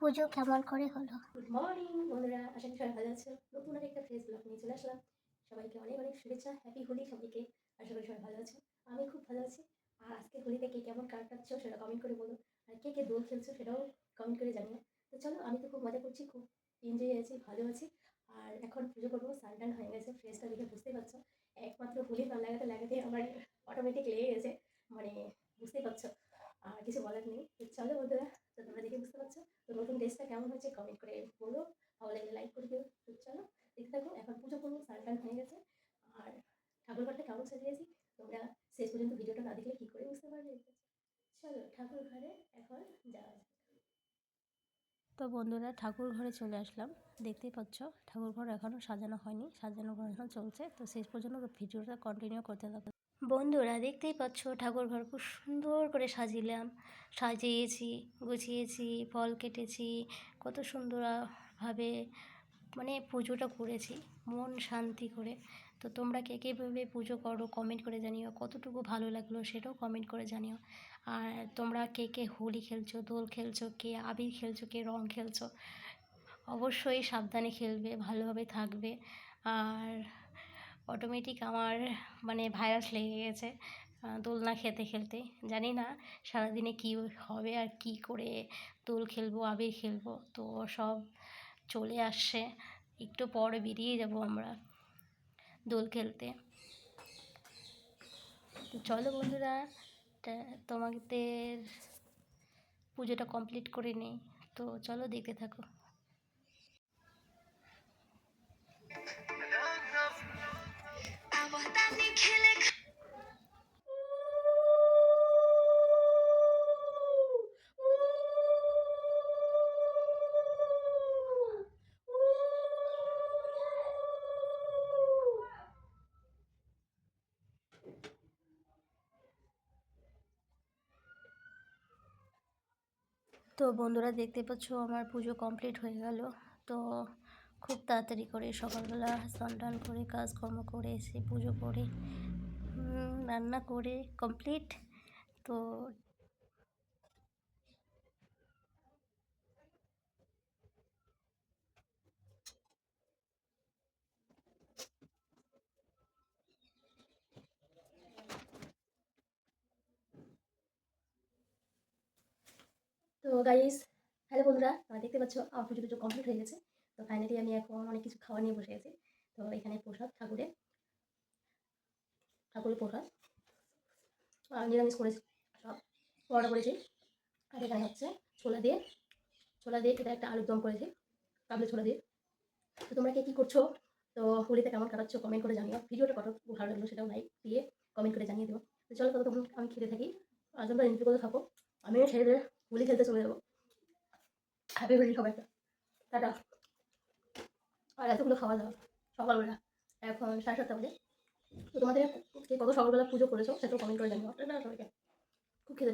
পুজো কেমন করে হলো? গুড মর্নিং বন্ধুরা, আশা করি সবাই ভালো আছো। নতুন আর একটা ফ্রেশ ব্লগ নিয়ে চলে আসলাম। সবাইকে অনেক অনেক শুভেচ্ছা হ্যাপি হোলি সবাইকে। আশা করি সবাই ভালো আছো। আমি খুব ভালো আছি। আর আজকে হোলিতে কে কেমন কাটাচ্ছ সেটা কমেন্ট করে বলো। আর কে কে দোল খেলছো সেটাও কমেন্ট করে জানিও। তো চলো, আমি তো খুব মজা করছি, খুব এনজয় আছি, ভালো আছি। আর এখন পুজো করব সানটান হয়ে গেছে ফ্রেশটা দেখে বুঝতেই পারছ। একমাত্র হোলি গান লাগাতে লাগাতে আমার অটোমেটিক লেগে গেছে। মানে বুঝতেই পারছ। আর কিছু বলার নেই। তো চলো বন্ধুরা তো তোমরা দেখে বুঝতে পারছ তো নতুন ড্রেসটা কেমন হয়েছে কমেন্ট করে বলো। ভালো লাগলে লাইক করে দিও। তো চলো, দেখতে থাকো। এখন পুজো করব স্নান টান হয়ে গেছে। আর ঠাকুর ঘরটা কেমন সাজিয়েছি, তোমরা শেষ পর্যন্ত ভিডিওটা না দেখলে কী করে বুঝতে পারবে? চলো, ঠাকুর ঘরে তো বন্ধুরা ঠাকুর ঘরে চলে আসলাম। দেখতেই পাচ্ছ, ঠাকুর ঘর এখনও সাজানো হয়নি সাজানো এখন চলছে। তো শেষ পর্যন্ত ভিডিওটা কন্টিনিউ করতে থাকবে বন্ধুরা দেখতেই পাচ্ছ, ঠাকুর ঘর খুব সুন্দর করে সাজিলাম। সাজিয়েছি, গুছিয়েছি, ফল কেটেছি, কত সুন্দরভাবে মানে পুজোটা করেছি, মন শান্তি করে। তো তোমরা কে কীভাবে পুজো করো কমেন্ট করে জানিও, কতটুকু ভালো লাগল সেটাও কমেন্ট করে জানিও। আর তোমরা কে কে হোলি খেলছো, দোল খেলছো, কে আবির খেলছো, কে রং খেলছো, অবশ্যই সাবধানে খেলবে, ভালোভাবে থাকবে। আর অটোমেটিক আমার মানে ভাইরাস লেগে গেছে দোলনা খেতে খেলতে। জানি না সারাদিনে কী হবে আর কি করে দোল খেলব, আবির খেলব, তো সব চলে আসছে। একটু পরে বেরিয়ে যাব আমরা দোল খেলতে। চলো বন্ধুরা তোমাদের পুজোটা কমপ্লিট করে নিই। তো চলো দেখতে থাকো। তো বন্ধুরা দেখতে পাচ্ছ আমার পুজো কমপ্লিট হয়ে গেল। তো খুব তাড়াতাড়ি করে সকালবেলা স্নান টান করে, কাজকর্ম করে এসে পুজো করে রান্না করে কমপ্লিট তো তো গাইস হ্যালো বন্ধুরা, তোমরা দেখতে পাচ্ছ, আমার পুজো টুজো কমপ্লিট হয়ে গেছে। তো ফাইনালি আমি এখন অনেক কিছু খাওয়া নিয়ে বসে আছি। তো এখানে প্রসাদ, ঠাকুরের ঠাকুরের প্রসাদ। নিরামিষ করেছি, সব করেছি। আর এখানে হচ্ছে ছোলা দিয়ে ছোলা দিয়ে এটা একটা আলুর দম করেছি, কাবলি ছোলা দিয়ে। তো তোমরা কে কী করছ? তো হোলিতে কেমন কাটাচ্ছ কমেন্ট করে জানিও। ভিডিওটা কত ভালো লাগল সেটাও লাইক দিয়ে কমেন্ট করে জানিয়ে দেবো তো চলো তখন আমি খেতে থাকি। আর তোমরা এনজয় করে থাকো আমিও ছেড়ে দিয়ে হোলি খেলতে চলে যাব। হ্যাপি হোলি সবাই টাটা। আর এতগুলো খাওয়া দাওয়া সকালবেলা। এখন সাড়ে সাতটা বাজে। তো তোমাদের কত সকালবেলা পুজো করেছ সেটাও কমেন্ট করে জানিও। টাটা সবাইকে। খুব খেতে।